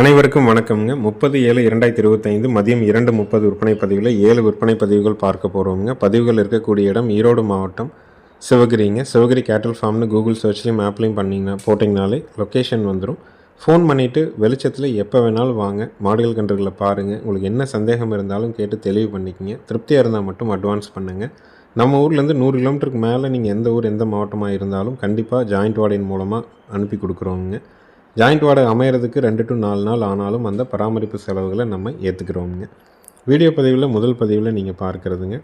அனைவருக்கும் வணக்கம்ங்க. முப்பது ஏழு இரண்டாயிரத்தி இருபத்தைந்து மதியம் இரண்டு முப்பது விற்பனை பதிவில் ஏழு விற்பனை பதிவுகள் பார்க்க போகிறோங்க பதிவுகள் இருக்கக்கூடிய இடம் ஈரோடு மாவட்டம் சிவகிரிங்க. சிவகிரி கேட்டல் ஃபார்ம்னு கூகுள் சர்ச்லேயும் ஆப்லையும் பண்ணிங்கன்னா போட்டிங்கனாலே லொக்கேஷன் வந்துடும் ஃபோன் பண்ணிவிட்டு வெளிச்சத்தில் எப்போ வேணாலும் வாங்க. மாடுகள் கன்றுகளை பாருங்கள் உங்களுக்கு என்ன சந்தேகம் இருந்தாலும் கேட்டு தெளிவு பண்ணிக்கங்க. திருப்தியாக இருந்தால் மட்டும் அட்வான்ஸ் பண்ணுங்கள் நம்ம ஊர்லேருந்து நூறு கிலோமீட்டருக்கு மேலே நீங்கள் எந்த ஊர் எந்த மாவட்டமாக இருந்தாலும் கண்டிப்பாக ஜாயிண்ட் வார்டின் மூலமாக அனுப்பி கொடுக்குறோங்க ஜாயிண்ட் வாடகை அமையிறதுக்கு ரெண்டு டு நாலு நாள் ஆனாலும் அந்த பராமரிப்பு செலவுகளை நம்ம ஏற்றுக்கிறோங்க வீடியோ பதிவில் முதல் பதிவில் நீங்கள் பார்க்குறதுங்க.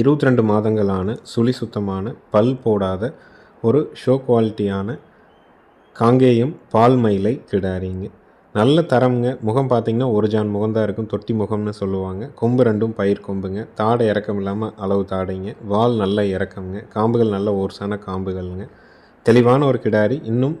இருபத்தி ரெண்டு மாதங்களான சுழி சுத்தமான பல் போடாத ஒரு ஷோ குவாலிட்டியான காங்கேயம் பால் மயிலை கிடாரிங்க. நல்ல தரம்ங்க. முகம் பார்த்தீங்கன்னா ஒரு ஜான் முகம்தான் இருக்கும். தொட்டி முகம்னு சொல்லுவாங்க. கொம்பு ரெண்டும் பயிர் கொம்புங்க. தாடை இறக்கம் இல்லாமல் அளவு தாடைங்க. வால் நல்ல இறக்கம்ங்க. காம்புகள் நல்ல ஓர்சான காம்புகள்ங்க. தெளிவான ஒரு கிடாரி. இன்னும்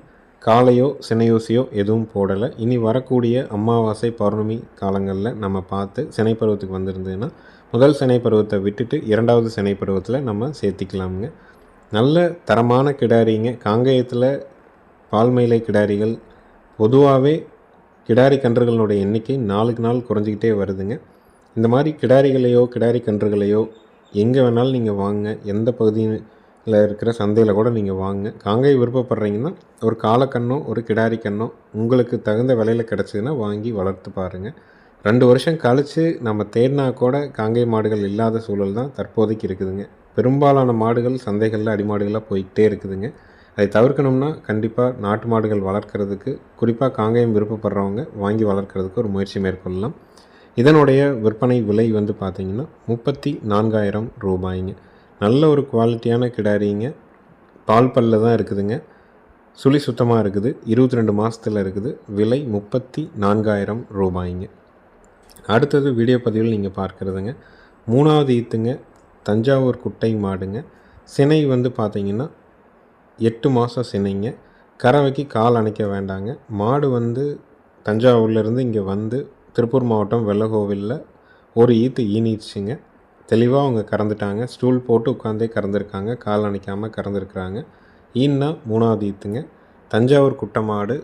காலையோ சினையூசியோ எதுவும் போடலை. இனி வரக்கூடிய அமாவாசை பௌர்ணமி காலங்களில் நம்ம பார்த்து சினை பருவத்துக்கு வந்திருந்ததுன்னா முதல் சினை பருவத்தை விட்டுட்டு இரண்டாவது சினை பருவத்தில் நம்ம சேர்த்திக்கலாமுங்க. நல்ல தரமான கிடாரிங்க. காங்கேயத்தில் பால்மயிலை கிடாரிகள் பொதுவாகவே கிடாரி கன்றுகளுடைய எண்ணிக்கை நாளுக்கு நாள் குறைஞ்சிக்கிட்டே வருதுங்க. இந்த மாதிரி கிடாரிகளையோ கிடாரி கன்றுகளையோ எங்கே வேணாலும் நீங்கள் வாங்க எந்த பகுதியும் இல்லை இருக்கிற சந்தையில் கூட நீங்கள் வாங்க. காங்கை விருப்பப்படுறீங்கன்னா ஒரு காலக்கண்ணோ ஒரு கிடாரி கண்ணோ உங்களுக்கு தகுந்த விலையில் கிடச்சிதுன்னா வாங்கி வளர்த்து பாருங்கள் ரெண்டு வருஷம் கழித்து நம்ம தேடினா கூட காங்கை மாடுகள் இல்லாத சூழல் தான் தற்போதைக்கு இருக்குதுங்க. பெரும்பாலான மாடுகள் சந்தைகளில் அடிமாடுகளாக போய்கிட்டே இருக்குதுங்க. அதை தவிர்க்கணும்னா கண்டிப்பாக நாட்டு மாடுகள் வளர்க்குறதுக்கு குறிப்பாக காங்கேயம் விருப்பப்படுறவங்க வாங்கி வளர்க்குறதுக்கு ஒரு முயற்சி மேற்கொள்ளலாம். இதனுடைய விற்பனை விலை வந்து பார்த்திங்கன்னா முப்பத்தி நான்காயிரம் ரூபாய்ங்க. நல்ல ஒரு குவாலிட்டியான கிடாரிங்க. பால் பல்ல தான் இருக்குதுங்க. சுழி சுத்தமாக இருக்குது. இருபத்தி ரெண்டு மாதத்தில் இருக்குது. விலை முப்பத்தி நான்காயிரம் ரூபாய்ங்க. அடுத்தது வீடியோ பதிவில் நீங்கள் பார்க்குறதுங்க. மூணாவது ஈத்துங்க. தஞ்சாவூர் குட்டை மாடுங்க. சினை வந்து பார்த்திங்கன்னா எட்டு மாதம் சினைங்க. கறவைக்கு கால் அணைக்க வேண்டாங்க. மாடு வந்து தஞ்சாவூர்லேருந்து இங்கே வந்து திருப்பூர் மாவட்டம் வெள்ளகோவிலில் ஒரு ஈத்து ஈனிச்சுங்க. தெளிவாக அவங்க கறந்துட்டாங்க. ஸ்டூல் போட்டு உட்காந்தே கறந்துருக்காங்க. கால் அணைக்காமல் கறந்துருக்குறாங்க. ஈன்னா மூணாவது ஈத்துங்க. தஞ்சாவூர் குட்டமாடு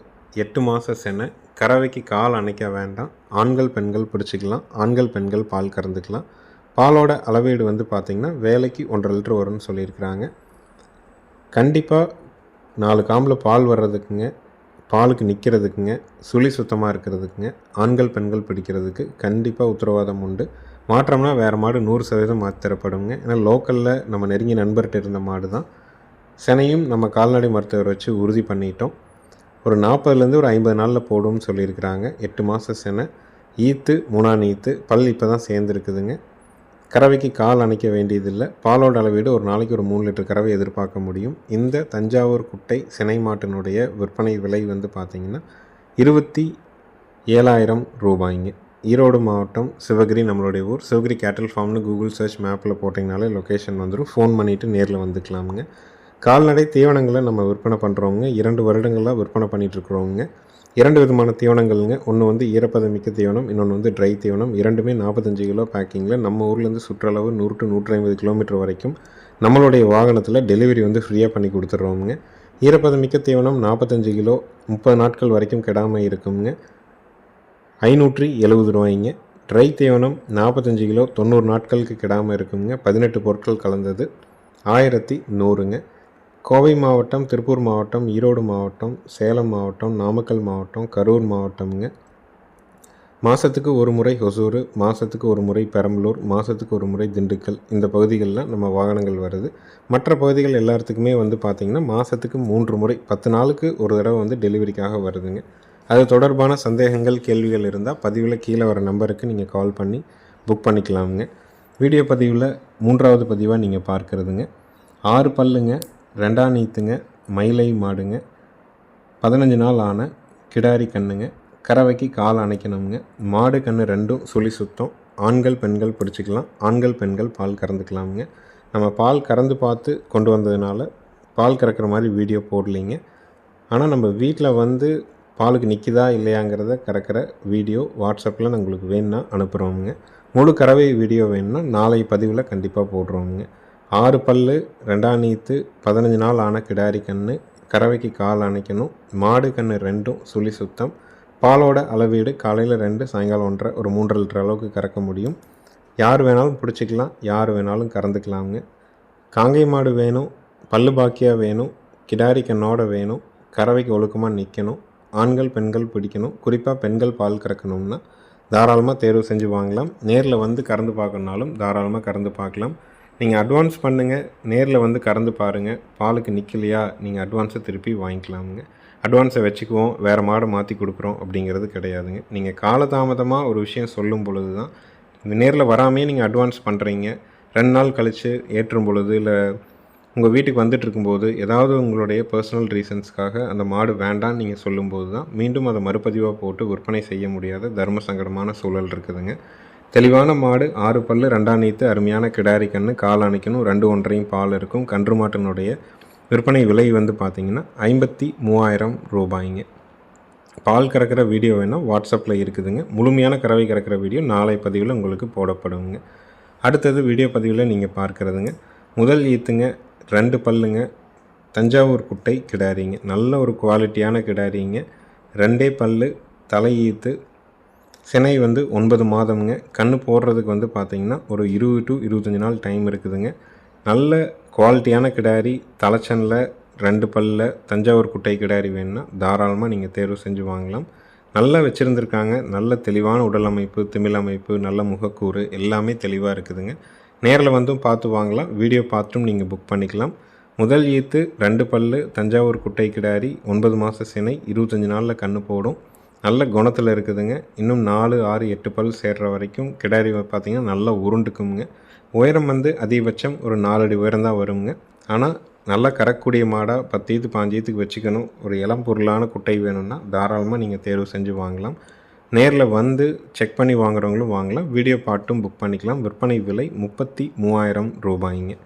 எட்டு மாத செனை கறவைக்கு கால் அணைக்க வேண்டாம். ஆண்கள் பெண்கள் பிடிச்சிக்கலாம். ஆண்கள் பெண்கள் பால் கறந்துக்கலாம். பாலோட அளவீடு வந்து பார்த்திங்கன்னா வேலைக்கு ஒன்றரை லிட்டர் வரும்னு சொல்லியிருக்கிறாங்க. கண்டிப்பாக நாலு காம்பில் பால் வர்றதுக்குங்க பாலுக்கு நிற்கிறதுக்குங்க சுழி சுத்தமாக இருக்கிறதுக்குங்க ஆண்கள் பெண்கள் பிடிக்கிறதுக்கு கண்டிப்பாக உத்தரவாதம் உண்டு. மாற்றம்னா வேறு மாடு நூறு சதவீதம் மாற்றிரப்படுங்க ஏன்னா லோக்கலில் நம்ம நெருங்கிய நண்பர்கிட்ட இருந்த மாடு தான் செனையும் நம்ம கால்நடை மருத்துவர் வச்சு உறுதி பண்ணிட்டோம். ஒரு நாற்பதுலேருந்து ஒரு ஐம்பது நாளில் போடும்னு சொல்லியிருக்கிறாங்க. எட்டு மாத செனை ஈத்து மூணாம் ஈத்து பல் இப்போ தான் சேர்ந்துருக்குதுங்க. கறவைக்கு கால் அணைக்க வேண்டியதில்லை. பாலோட அளவீடு ஒரு நாளைக்கு ஒரு மூணு லிட்டர் கறவை எதிர்பார்க்க முடியும். இந்த தஞ்சாவூர் குட்டை சினை மாட்டினுடைய விற்பனை விலை வந்து பார்த்திங்கன்னா இருபத்தி ஏழாயிரம் ரூபாய்ங்க. ஈரோடு மாவட்டம் சிவகிரி நம்மளுடைய ஊர். சிவகிரி கேட்டல் ஃபார்ம்னு கூகுள் சர்ச் மேப்பில் போட்டிங்கனாலே லொக்கேஷன் வந்துடும் ஃபோன் பண்ணிவிட்டு நேரில் வந்துக்கலாமுங்க. கால்நடை தீவனங்களை நம்ம விற்பனை பண்ணுறவங்க இரண்டு வருடங்களாக விற்பனை பண்ணிகிட்ருக்குறவங்க இரண்டு விதமான தீவனங்கள்ங்க. ஒன்று வந்து ஈரப்பதமிக்க தீவனம் இன்னொன்று வந்து ட்ரை தீவனம். இரண்டுமே நாற்பத்தஞ்சு கிலோ பேக்கிங்கில் நம்ம ஊர்லேருந்து சுற்றளவு நூறு டு நூற்றி ஐம்பது கிலோமீட்டர் வரைக்கும் நம்மளுடைய வாகனத்தில் டெலிவரி வந்து ஃப்ரீயாக பண்ணி கொடுத்துட்றோமுங்க. ஈரப்பதமிக்க தீவனம் நாற்பத்தஞ்சு கிலோ முப்பது நாட்கள் வரைக்கும் கெடாமல் இருக்குங்க ஐநூற்றி எழுபது ரூபாய்ங்க. ட்ரை தீவனம் நாற்பத்தஞ்சு கிலோ தொண்ணூறு நாட்களுக்கு கெடாமல் இருக்குங்க பதினெட்டு பொருட்கள் கலந்தது. ஆயிரத்தி நூறுங்க. கோவை மாவட்டம் திருப்பூர் மாவட்டம் ஈரோடு மாவட்டம் சேலம் மாவட்டம் நாமக்கல் மாவட்டம் கரூர் மாவட்டம்ங்க. மாதத்துக்கு ஒரு முறை ஹொசூர் மாதத்துக்கு ஒரு முறை பெரம்பலூர் மாதத்துக்கு ஒரு முறை திண்டுக்கல். இந்த பகுதிகளில் நம்ம வாகனங்கள் வருது. மற்ற பகுதிகள் எல்லாத்துக்குமே வந்து பார்த்திங்கன்னா மாதத்துக்கு மூன்று முறை பத்து நாளுக்கு ஒரு தடவை வந்து டெலிவரிக்காக வருதுங்க. அது தொடர்பான சந்தேகங்கள் கேள்விகள் இருந்தால் பதிவில் கீழே வர நம்பருக்கு நீங்கள் கால் பண்ணி புக் பண்ணிக்கலாமுங்க. வீடியோ பதிவில் மூன்றாவது பதிவாக நீங்கள் பார்க்குறதுங்க. ஆறு பல்லுங்க ரெண்டாம் நீத்துங்க மயிலை மாடுங்க பதினஞ்சு நாள் ஆன கிடாரி கண்ணுங்க கறவைக்கு கால் அணைக்கணுங்க மாடு கன்று ரெண்டும் சுழி சுத்தம். ஆண்கள் பெண்கள் பிடிச்சிக்கலாம். ஆண்கள் பெண்கள் பால் கறந்துக்கலாமுங்க. நம்ம பால் கறந்து பார்த்து கொண்டு வந்ததுனால பால் கறக்கிற மாதிரி வீடியோ போடலிங்க. ஆனால் நம்ம வீட்டில் வந்து பாலுக்கு நிற்கிதா இல்லையாங்கிறத கறக்கிற வீடியோ வாட்ஸ்அப்பில் நான் உங்களுக்கு வேணும்னா அனுப்புகிறோமுங்க. முழு கறவை வீடியோ வேணும்னா நாளை பதிவில் கண்டிப்பாக போடுறோமுங்க. ஆறு பல்லு ரெண்டாம் நீத்து பதினஞ்சு நாள் ஆன கிடாரி கன்று கறவைக்கு கால் அணைக்கணும் மாடு கன்று ரெண்டும் சுழி சுத்தம் பாலோட அளவீடு காலையில் ரெண்டு சாயங்காலம் ஒன்றரை ஒரு மூன்றரை லிட்டர் அளவுக்கு கறக்க முடியும். யார் வேணாலும் பிடிச்சிக்கலாம் யார் வேணாலும் கறந்துக்கலாமுங்க. காங்கை மாடு வேணும் பல்லு பாக்கியாக வேணும் கிடாரி கண்ணோட வேணும் கறவைக்கு ஒழுக்கமாக நிற்கணும் ஆண்கள் பெண்கள் பிடிக்கணும். குறிப்பாக பெண்கள் பால் கறக்கணும்னா தாராளமாக தேர்வு செஞ்சு வாங்கலாம். நேரில் வந்து கறந்து பார்க்கணுனாலும் தாராளமாக கறந்து பார்க்கலாம். நீங்கள் அட்வான்ஸ் பண்ணுங்கள் நேரில் வந்து கறந்து பாருங்கள் பாலுக்கு நிற்கலையா நீங்கள் அட்வான்ஸை திருப்பி வாங்கிக்கலாமுங்க. அட்வான்ஸை வச்சுக்குவோம். வேறு மாடு மாற்றி கொடுக்குறோம் அப்படிங்கிறது கிடையாதுங்க. நீங்கள் காலதாமதமாக ஒரு விஷயம் சொல்லும் பொழுது தான் நேரில் வராமையே நீங்கள் அட்வான்ஸ் பண்ணுறீங்க ரெண்டு நாள் கழித்து ஏற்றும் பொழுது இல்லை உங்கள் வீட்டுக்கு வந்துட்டு இருக்கும்போது ஏதாவது உங்களுடைய பர்சனல் ரீசன்ஸ்க்காக அந்த மாடு வேண்டான்னு நீங்கள் சொல்லும்போது தான் மீண்டும் அதை மறுபதிவாக போட்டு விற்பனை செய்ய முடியாத தர்ம சங்கடமான சூழல் இருக்குதுங்க. தெளிவான மாடு ஆறு பல்லு ரெண்டாம் நீத்து அருமையான கிடாரி கன்று கால் அணைக்கணும் ரெண்டு ஒன்றையும் பால் இருக்கும். கன்று மாட்டினுடைய விற்பனை விலை வந்து பார்த்திங்கன்னா ஐம்பத்தி மூவாயிரம் ரூபாய்ங்க. பால் கறக்கிற வீடியோ வேணால் வாட்ஸ்அப்பில் இருக்குதுங்க. முழுமையான கறவை கறக்கிற வீடியோ நாளை பதிவில் உங்களுக்கு போடப்படுங்க. அடுத்தது வீடியோ பதிவில் நீங்கள் பார்க்குறதுங்க. முதல் ஈத்துங்க ரெண்டு பல்லுங்க. தஞ்சாவூர் குட்டை கிடாரிங்க. நல்ல ஒரு குவாலிட்டியான கிடாரிங்க. ரெண்டே பல்லு தலையீத்து சினை வந்து ஒன்பது மாதம்ங்க. கண் போடுறதுக்கு வந்து பார்த்திங்கன்னா ஒரு இருபது டு இருபத்தஞ்சி நாள் டைம் இருக்குதுங்க. நல்ல குவாலிட்டியான கிடாரி தலைச்சனில் ரெண்டு பல்ல தஞ்சாவூர் குட்டை கிடாரி வேணும்னா தாராளமாக நீங்கள் தேர்வு செஞ்சு வாங்கலாம். நல்லா வச்சுருந்துருக்காங்க. நல்ல தெளிவான உடல் அமைப்பு திமிழ் அமைப்பு நல்ல முகக்கூறு எல்லாமே தெளிவாக இருக்குதுங்க. நேரில் வந்தும் பார்த்து வாங்கலாம். வீடியோ பார்த்தும் நீங்கள் புக் பண்ணிக்கலாம். முதல் ஈத்து ரெண்டு பல்லு தஞ்சாவூர் குட்டை கிடாரி ஒன்பது மாத சினை இருபத்தஞ்சி நாளில் கன்று போடும். நல்ல குணத்தில் இருக்குதுங்க. இன்னும் நாலு ஆறு எட்டு பல் சேர்ற வரைக்கும் கிடாரி பார்த்திங்கன்னா நல்லா உருண்டுக்குங்க உயரம் வந்து அதிகபட்சம் ஒரு நாலடி உயரம் தான் வருங்க. ஆனால் நல்லா கறக்கூடிய மாடாக பத்தீத்து பாஞ்சீத்துக்கு வச்சுக்கணும். ஒரு இளம் பொருளான குட்டை வேணும்னா தாராளமாக நீங்கள் தேர்வு செஞ்சு வாங்கலாம். நேரில் வந்து செக் பண்ணி வாங்குறவங்களும் வாங்கலாம். வீடியோ பாட்டும் புக் பண்ணிக்கலாம். விற்பனை விலை முப்பத்தி மூவாயிரம் ரூபாய்ங்க.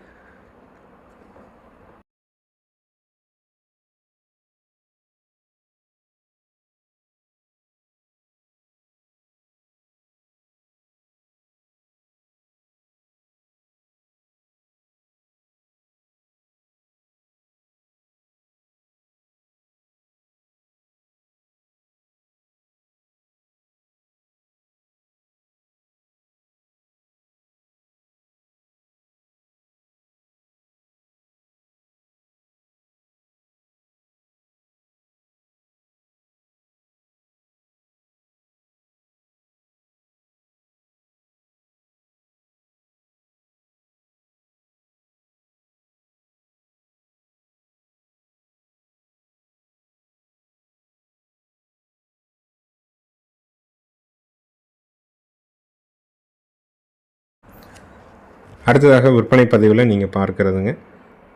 அடுத்ததாக விற்பனை பதிவில் நீங்கள் பார்க்குறதுங்க.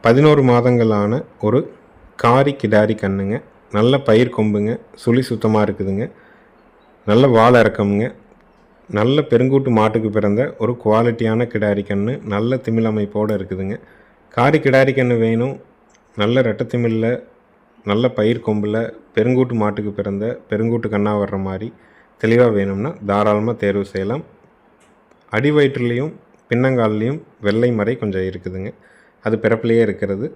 பதினோரு மாதங்களான ஒரு காரி கிடாரி கண்ணுங்க. நல்ல பயிர் கொம்புங்க. சுழி சுத்தமாக இருக்குதுங்க. நல்ல வாழை இறக்கமுங்க. நல்ல பெருங்கூட்டு மாட்டுக்கு பிறந்த ஒரு குவாலிட்டியான கிடாரி கன்று நல்ல திமிழ் அமைப்போடு இருக்குதுங்க. காரி கிடாரி கன்று வேணும். நல்ல ரெட்டத்திமிழில் நல்ல பயிர் கொம்பில் பெருங்கூட்டு மாட்டுக்கு பிறந்த பெருங்கூட்டு கண்ணாக வர்ற மாதிரி தெளிவாக வேணும்னா தாராளமாக தேர்வு செய்யலாம். அடி வயிற்றுலேயும் பின்னங்கால்லையும் வெள்ளை மறை கொஞ்சம் இருக்குதுங்க. அது பிறப்புலேயே இருக்கிறது.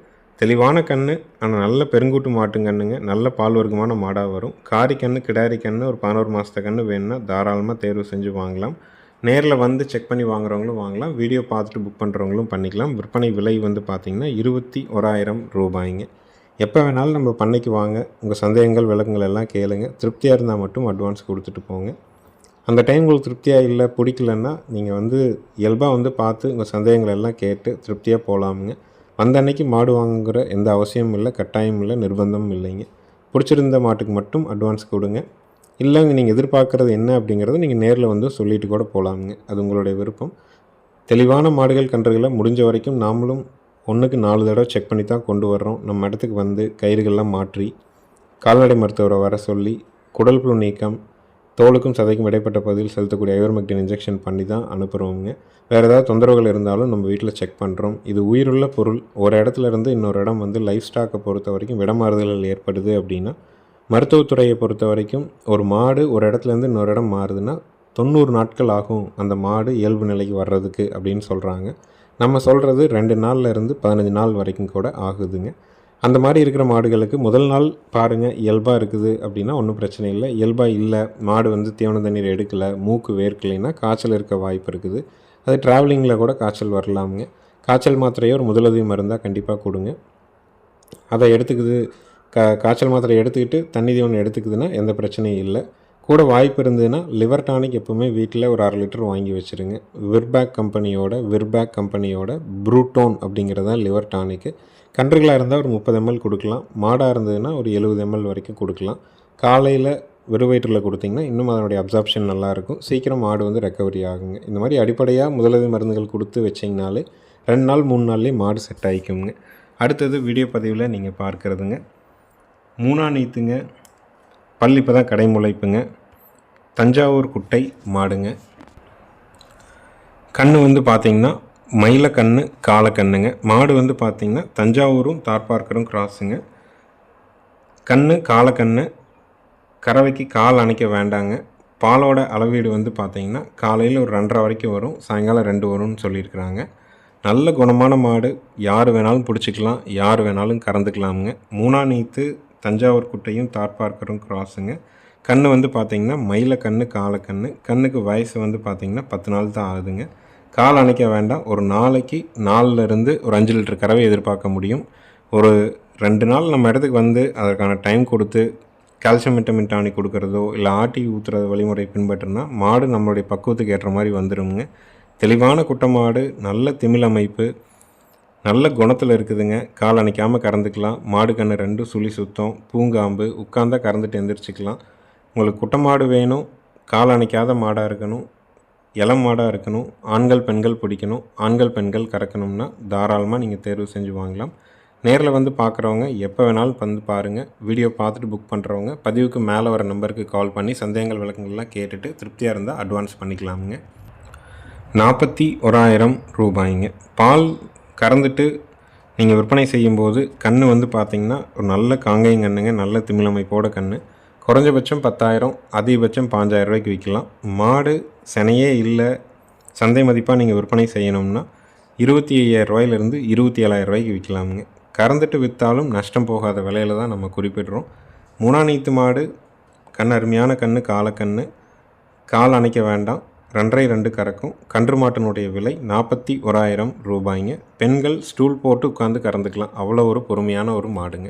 தெளிவான கன்று ஆனால் நல்ல பெருங்கூட்டு மாட்டுங்கண்ணுங்க நல்ல பால் வர்க்கமான மாடாக வரும். காரி கன்று கிடாரி கன்று ஒரு பதினோரு மாதத்த கன்று வேணும்னா தாராளமாக தேர்வு செஞ்சு வாங்கலாம். நேரில் வந்து செக் பண்ணி வாங்குறவங்களும் வாங்கலாம். வீடியோ பார்த்துட்டு புக் பண்ணுறவங்களும் பண்ணிக்கலாம். விற்பனை விலை வந்து பார்த்திங்கன்னா இருபத்தி ஓராயிரம் ரூபாய்ங்க. எப்போ வேணாலும் நம்ம பண்ணைக்கு வாங்க. உங்கள் சந்தேகங்கள் விளக்கங்கள் எல்லாம் கேளுங்க. திருப்தியாக இருந்தால் மட்டும் அட்வான்ஸ் கொடுத்துட்டு போங்க. அந்த டைம் உங்களுக்கு திருப்தியாக இல்லை பிடிக்கலன்னா நீங்கள் வந்து இயல்பாக வந்து பார்த்து உங்கள் சந்தேகங்கள் எல்லாம் கேட்டு திருப்தியாக போகலாமுங்க வந்த அன்னைக்கு மாடு வாங்குகிற எந்த அவசியமும் இல்லை கட்டாயமும் இல்லை நிர்பந்தமும் இல்லைங்க. பிடிச்சிருந்த மாட்டுக்கு மட்டும் அட்வான்ஸ் கொடுங்க. இல்லைங்க நீங்கள் எதிர்பார்க்குறது என்ன அப்படிங்கிறத நீங்கள் நேரில் வந்து சொல்லிட்டு கூட போகலாமுங்க அது உங்களுடைய விருப்பம். தெளிவான மாடுகள் கன்றுகளை முடிஞ்ச வரைக்கும் நாமளும் ஒன்றுக்கு நாலு தடவை செக் பண்ணி தான் கொண்டு வர்றோம். நம்ம இடத்துக்கு வந்து கயிறுகள்லாம் மாற்றி கால்நடை மருத்துவரை வர சொல்லி குடல் புழு நீக்கம் தோலுக்கும் சதைக்கும் இடைப்பட்ட பகுதியில் செலுத்தக்கூடிய ஐவர்மெக்டின் இன்ஜெக்ஷன் பண்ணி தான் அனுப்புகிறோங்க வேறு ஏதாவது தொந்தரவுகள் இருந்தாலும் நம்ம வீட்டில் செக் பண்ணுறோம் இது உயிருள்ள பொருள். ஒரு இடத்துல இருந்து இன்னொரு இடம் வந்து லைஃப் ஸ்டாக்கை பொறுத்த வரைக்கும் இடமாறுதல்கள் ஏற்படுது அப்படின்னா மருத்துவத்துறையை பொறுத்த வரைக்கும் ஒரு மாடு ஒரு இடத்துலேருந்து இன்னொரு இடம் மாறுதுன்னா தொண்ணூறு நாட்கள் ஆகும் அந்த மாடு இயல்பு நிலைக்கு வர்றதுக்கு அப்படின்னு சொல்கிறாங்க நம்ம சொல்கிறது ரெண்டு நாளில் இருந்து பதினஞ்சு நாள் வரைக்கும் கூட ஆகுதுங்க. அந்த மாதிரி இருக்கிற மாடுகளுக்கு முதல் நாள் பாருங்கள் இயல்பாக இருக்குது அப்படின்னா ஒன்றும் பிரச்சனை இல்லை. இயல்பாக இல்லை மாடு வந்து தீவன தண்ணீர் எடுக்கலை மூக்கு வேர்க்கலைன்னா காய்ச்சல் இருக்க வாய்ப்பு இருக்குது. அது ட்ராவலிங்கில் கூட காய்ச்சல் வரலாமுங்க. காய்ச்சல் மாத்திரையோ ஒரு முதலுதவி மருந்தாக கண்டிப்பாக கொடுங்க. அதை எடுத்துக்குது கா காய்ச்சல் மாத்திரை எடுத்துக்கிட்டு தண்ணி தீவனம் எடுத்துக்குதுன்னா எந்த பிரச்சனையும் இல்லை. கூட வாய்ப்பு இருந்ததுன்னா லிவர் டானிக் எப்போவுமே வீட்டில் ஒரு அரை லிட்டர் வாங்கி வச்சுருங்க. விர்பேக் கம்பெனியோட விர்பேக் கம்பெனியோட ப்ரூட்டோன் அப்படிங்கிறது தான் லிவர் டானிக்கு. கன்றுகளாக இருந்தால் ஒரு முப்பது எம்எல் கொடுக்கலாம். மாடாக இருந்ததுன்னா ஒரு எழுபது எம்எல் வரைக்கும் கொடுக்கலாம். காலையில் வெறும் வயிற்றில் கொடுத்தீங்கன்னா இன்னும் அதனுடைய அப்சார்ப்ஷன் நல்லாயிருக்கும் சீக்கிரம் மாடு வந்து ரெக்கவரி ஆகுங்க. இந்த மாதிரி அடிப்படையாக முதலுதவி மருந்துகள் கொடுத்து வச்சிங்கனாலே ரெண்டு நாள் மூணு நாள்லேயே மாடு செட் ஆகிக்குங்க அடுத்தது வீடியோ பதிவில் நீங்கள் பார்க்குறதுங்க. மூணா நீத்துங்க. பல் இப்போ தான் கடைமுளைப்புங்க. தஞ்சாவூர் குட்டை மாடுங்க. கண்ணு வந்து பார்த்திங்கன்னா மயில கண்ணு காலக்கண்ணுங்க. மாடு வந்து பார்த்திங்கன்னா தஞ்சாவூரும் தார்பார்க்கரும் கிராஸுங்க கண்ணு காலக்கண்ணு கறவைக்கு கால் அணைக்க வேண்டாங்க. பாலோட அளவீடு வந்து பார்த்தீங்கன்னா காலையில் ஒரு ரெண்டரை வரைக்கும் வரும் சாயங்காலம் ரெண்டு வரும்னு சொல்லியிருக்கிறாங்க. நல்ல குணமான மாடு யார் வேணாலும் பிடிச்சிக்கலாம் யார் வேணாலும் கறந்துக்கலாமுங்க. மூணா நீத்து தஞ்சாவூர் குட்டையும் தார்பார்க்கரும் கிராஸுங்க கண்ணு வந்து பார்த்தீங்கன்னா மயில கண்ணு காலக்கண்ணு கண்ணுக்கு வயசு வந்து பார்த்தீங்கன்னா பத்து நாள் தான் ஆகுதுங்க. கால் அணைக்க வேண்டாம். ஒரு நாளைக்கு நாலுல இருந்து ஒரு அஞ்சு லிட்டர் கறவை எதிர்பார்க்க முடியும். ஒரு ரெண்டு நாள் நம்ம இடத்துக்கு வந்து அதற்கான டைம் கொடுத்து கால்சியம் விட்டமின் டானிக் கொடுக்குறதோ இல்லை ஆட்டி ஊற்றுற வழிமுறை பின்பற்றினா மாடு நம்மளுடைய பக்குவத்துக்கு ஏற்ற மாதிரி வந்துடுங்க தெளிவான குட்டை மாடு நல்ல திமிழ் அமைப்பு நல்ல குணத்தில் இருக்குதுங்க. கால் அணைக்காமல் கறந்துக்கலாம். மாடு கன்று ரெண்டு சுழி சுத்தம். பூங்காம்பு உட்காந்தா கறந்துட்டு எந்திரிச்சிக்கலாம். உங்களுக்கு குட்டை மாடு வேணும். கால் அணைக்காத மாடாக இருக்கணும். இளம் மாடாக இருக்கணும். ஆண்கள் பெண்கள் பிடிக்கணும். ஆண்கள் பெண்கள் கறக்கணும்னா தாராளமாக நீங்கள் தேர்வு செஞ்சு வாங்கலாம். நேரில் வந்து பார்க்குறவங்க எப்போ வேணாலும் வந்து பாருங்கள் வீடியோ பார்த்துட்டு புக் பண்ணுறவங்க பதிவுக்கு மேலே வர நம்பருக்கு கால் பண்ணி சந்தேகங்கள் விளக்கங்கள்லாம் கேட்டுட்டு திருப்தியாக இருந்தால் அட்வான்ஸ் பண்ணிக்கலாமுங்க. நாற்பத்தி ஓராயிரம் ரூபாய்ங்க. பால் கறந்துட்டு நீங்கள் விற்பனை செய்யும்போது கன்று வந்து பார்த்திங்கன்னா ஒரு நல்ல காங்கையும் கண்ணுங்க நல்ல திமிழமைப்போட கன்று குறைஞ்சபட்சம் பத்தாயிரம் அதிகபட்சம் பாஞ்சாயிரம் ரூபாய்க்கு விற்கலாம். மாடு சினையே இல்லை சந்தை மதிப்பாக நீங்கள் விற்பனை செய்யணும்னா இருபத்தி ஐயாயிரம் ரூபாயிலிருந்து இருபத்தி ஏழாயிரம் ரூபாய்க்கு விற்கலாமுங்க. கறந்துட்டு விற்றாலும் நஷ்டம் போகாத விலையில தான் நம்ம குறிப்பிடுறோம். மூணா நீத்து மாடு கண் அருமையான கன்று காலக்கன்று கால் அணைக்க வேண்டாம். ரெண்டரை ரெண்டு கறக்கும். கன்று மாட்டினுடைய விலை நாற்பத்தி ஓராயிரம் ரூபாய்ங்க. பெண்கள் ஸ்டூல் போட்டு உட்காந்து கறந்துக்கலாம். அவ்வளோ ஒரு பொறுமையான ஒரு மாடுங்க.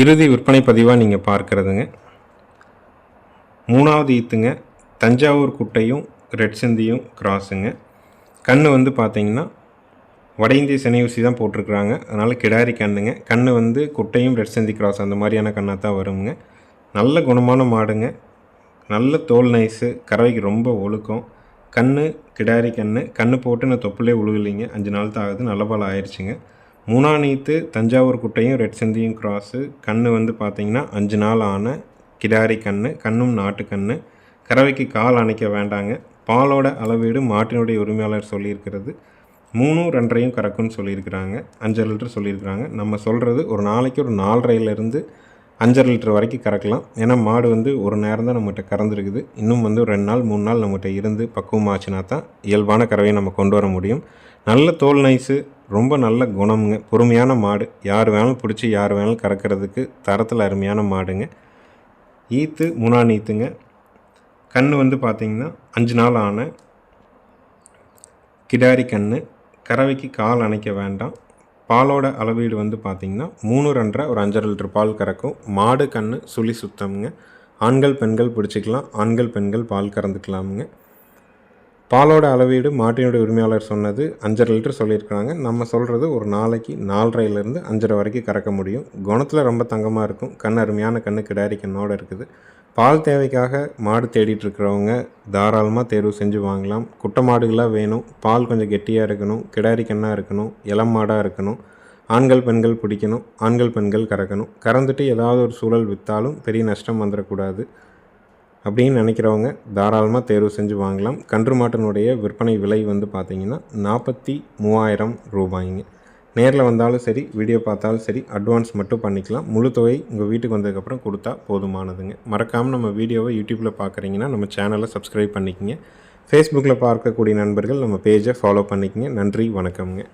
இறுதி விற்பனை பதிவாக நீங்கள் பார்க்குறதுங்க. மூணாவது ஈத்துங்க தஞ்சாவூர் குட்டையும் ரெட் சிந்தியும் கிராஸுங்க. கண் வந்து பார்த்தீங்கன்னா வட இந்திய சினை ஊசி தான் போட்டிருக்குறாங்க. அதனால் கிடாரி கண்ணுங்க. கண் வந்து குட்டையும் ரெட் சிந்தி கிராஸ் அந்த மாதிரியான கண்ணாக தான் வருங்க. நல்ல குணமான மாடுங்க. நல்ல தோல் நைஸு. கறவைக்கு ரொம்ப ஒழுக்கம். கண் கிடாரி கண் கண் போட்டு நான் தொப்புலே உழுகலைங்க. அஞ்சு நாள் தான் ஆகுது நல்ல பால் ஆயிடுச்சுங்க மூணா நீத்து தஞ்சாவூர் குட்டையும் ரெட் சிந்தியும் கிராஸு கண் வந்து பார்த்தீங்கன்னா அஞ்சு நாள் ஆன கிடாரி கண் கண்ணும் நாட்டு கண் கறவைக்கு கால் அணைக்க வேண்டாங்க. பாலோட அளவீடு மாட்டினுடைய உரிமையாளர் சொல்லியிருக்கிறது. மூணும் ரெண்டரையும் கறக்கும்னு சொல்லியிருக்கிறாங்க. அஞ்சரை லிட்டர் சொல்லியிருக்கிறாங்க. நம்ம சொல்கிறது ஒரு நாளைக்கு ஒரு நாலரையிலேருந்து அஞ்சரை லிட்டர் வரைக்கும் கறக்கலாம். ஏன்னா மாடு வந்து ஒரு நேரம் தான் நம்மகிட்ட கறந்துருக்குது. இன்னும் வந்து ஒரு ரெண்டு நாள் மூணு நாள் நம்மகிட்ட இருந்து பக்குவமாச்சுனா தான் இயல்பான கறவையை நம்ம கொண்டு வர முடியும். நல்ல தோல் நைஸு ரொம்ப நல்ல குணமுங்க. பொறுமையான மாடு. யார் வேணாலும் பிடிச்சி யார் வேணாலும் கறக்கிறதுக்கு தரத்தில் அருமையான மாடுங்க. ஈத்து முனான் ஈத்துங்க கண் வந்து பார்த்திங்கன்னா அஞ்சு நாள் ஆன கிடாரி கன்று கறவைக்கு கால் அணைக்க வேண்டாம். பாலோட அளவீடு வந்து பார்த்திங்கன்னா மூணு ரெண்டரை ஒரு அஞ்சரை லிட்டர் பால் கறக்கும். மாடு கன்று சுழி சுத்தம்ங்க. ஆண்கள் பெண்கள் பிடிச்சிக்கலாம். ஆண்கள் பெண்கள் பால் கறந்துக்கலாமுங்க. பாலோட அளவீடு மாட்டினுடைய உரிமையாளர் சொன்னது அஞ்சரை லிட்டர் சொல்லியிருக்கிறாங்க. நம்ம சொல்கிறது ஒரு நாளைக்கு நாலரைலேருந்து அஞ்சரை வரைக்கும் கறக்க முடியும். குணத்தில் ரொம்ப தங்கமாக இருக்கும். கண் அருமையான கண்ணு கிடாரி கண்ணோடு இருக்குது. பால் தேவைக்காக மாடு தேடிட்டு இருக்கிறவங்க தாராளமாக தேர்வு செஞ்சு வாங்கலாம். குட்டை மாடுகளாக வேணும். பால் கொஞ்சம் கெட்டியாக இருக்கணும். கிடாரி கண்ணாக இருக்கணும். இளம் மாடாக இருக்கணும். ஆண்கள் பெண்கள் பிடிக்கணும். ஆண்கள் பெண்கள் கறக்கணும். கறந்துட்டு ஏதாவது ஒரு சூழல் விற்றாலும் பெரிய நஷ்டம் வந்துடக்கூடாது அப்படின்னு நினைக்கிறவங்க தாராளமாக தேர்வு செஞ்சு வாங்கலாம். கன்று மாட்டினுடைய விற்பனை விலை வந்து பார்த்திங்கன்னா நாற்பத்தி மூவாயிரம் ரூபாய்ங்க. நேரில் வந்தாலும் சரி வீடியோ பார்த்தாலும் சரி அட்வான்ஸ் மட்டும் பண்ணிக்கலாம். முழு தொகை உங்கள் வீட்டுக்கு வந்ததுக்கப்புறம் கொடுத்தா போதுமானதுங்க. மறக்காமல் நம்ம வீடியோவை யூடியூப்பில் பார்க்குறீங்கன்னா நம்ம சேனலை சப்ஸ்கிரைப் பண்ணிக்கங்க. ஃபேஸ்புக்கில் பார்க்கக்கூடிய நண்பர்கள் நம்ம பேஜை ஃபாலோ பண்ணிக்கங்க. நன்றி வணக்கம்ங்க.